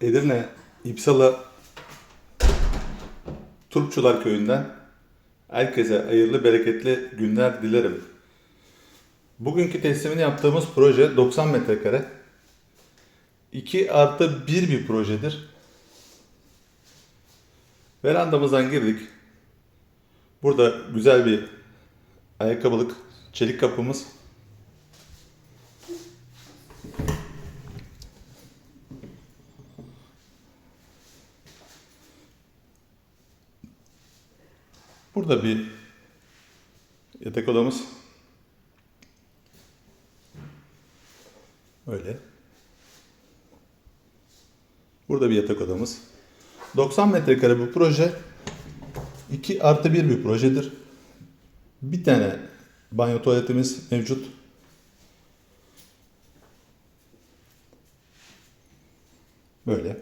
Edirne İpsala Turpçular Köyü'nden herkese hayırlı bereketli günler dilerim. Bugünkü teslimini yaptığımız proje 90 metrekare. 2 artı 1 bir projedir. Verandamızdan girdik. Burada güzel bir ayakkabılık çelik kapımız. Burada bir yatak odamız. Öyle. Burada bir yatak odamız. 90 metrekare bu proje. 2 artı 1 bir projedir. Bir tane banyo tuvaletimiz mevcut. Böyle.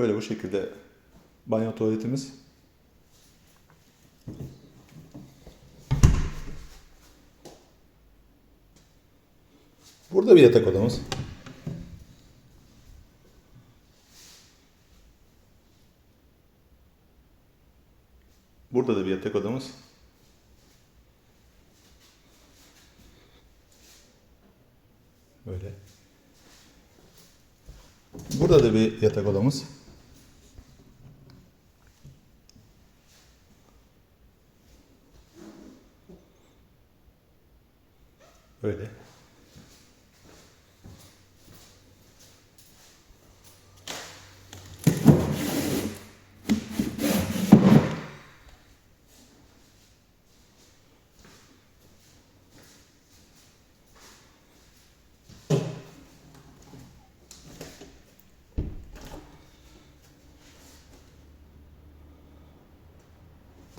Böyle bu şekilde banyo tuvaletimiz. Burada bir yatak odamız. Burada da bir yatak odamız. Böyle. Burada da bir yatak odamız. Böyle.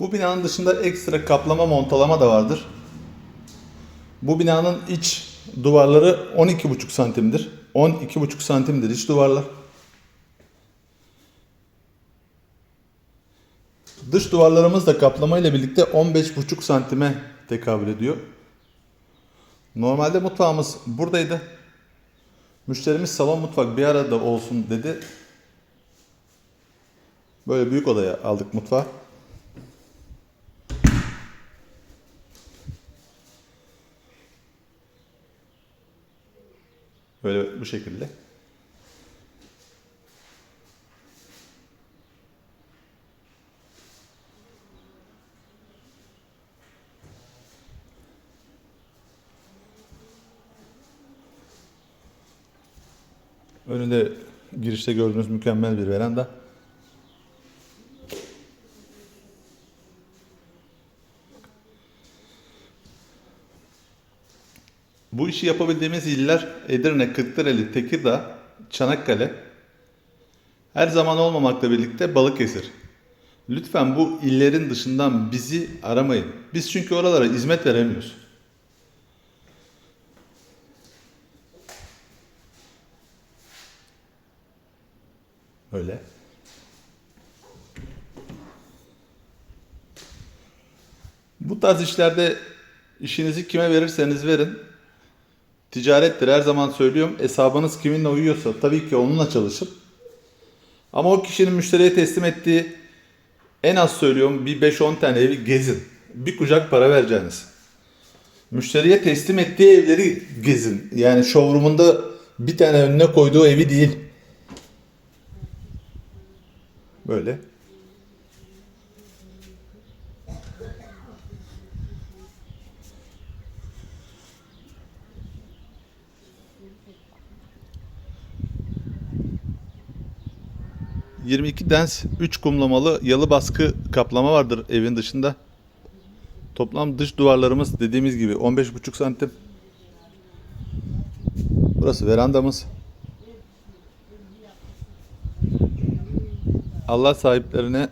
Bu binanın dışında ekstra kaplama montalama da vardır. Bu binanın iç duvarları 12,5 santimdir. 12,5 santimdir iç duvarlar. Dış duvarlarımız da kaplama ile birlikte 15,5 santime tekabül ediyor. Normalde mutfağımız buradaydı. Müşterimiz salon mutfak bir arada olsun dedi. Böyle büyük odaya aldık mutfağı. Böyle bu şekilde. Önünde girişte gördüğünüz mükemmel bir veranda. Bu işi yapabildiğimiz iller Edirne, Kırklareli, Tekirdağ, Çanakkale. Her zaman olmamakla birlikte Balıkesir. Lütfen bu illerin dışından bizi aramayın. Biz çünkü oralara hizmet veremiyoruz. Öyle. Bu tarz işlerde işinizi kime verirseniz verin. Ticarettir her zaman söylüyorum. Hesabınız kiminle uyuyorsa tabii ki onunla çalışın. Ama o kişinin müşteriye teslim ettiği en az söylüyorum bir 5-10 tane evi gezin. Bir kucak para vereceğiniz. Müşteriye teslim ettiği evleri gezin. Yani showroom'unda bir tane önüne koyduğu evi değil. Böyle. ...22 dens 3 kumlamalı yalı baskı kaplama vardır evin dışında. Toplam dış duvarlarımız dediğimiz gibi 15,5 santim. Burası verandamız. Allah sahiplerine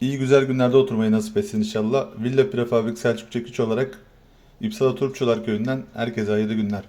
iyi güzel günlerde oturmayı nasip etsin inşallah. Villa Prefabrik Selçuk Çekiç olarak İpsala Turpçular Köyü'nden herkese hayırlı günler.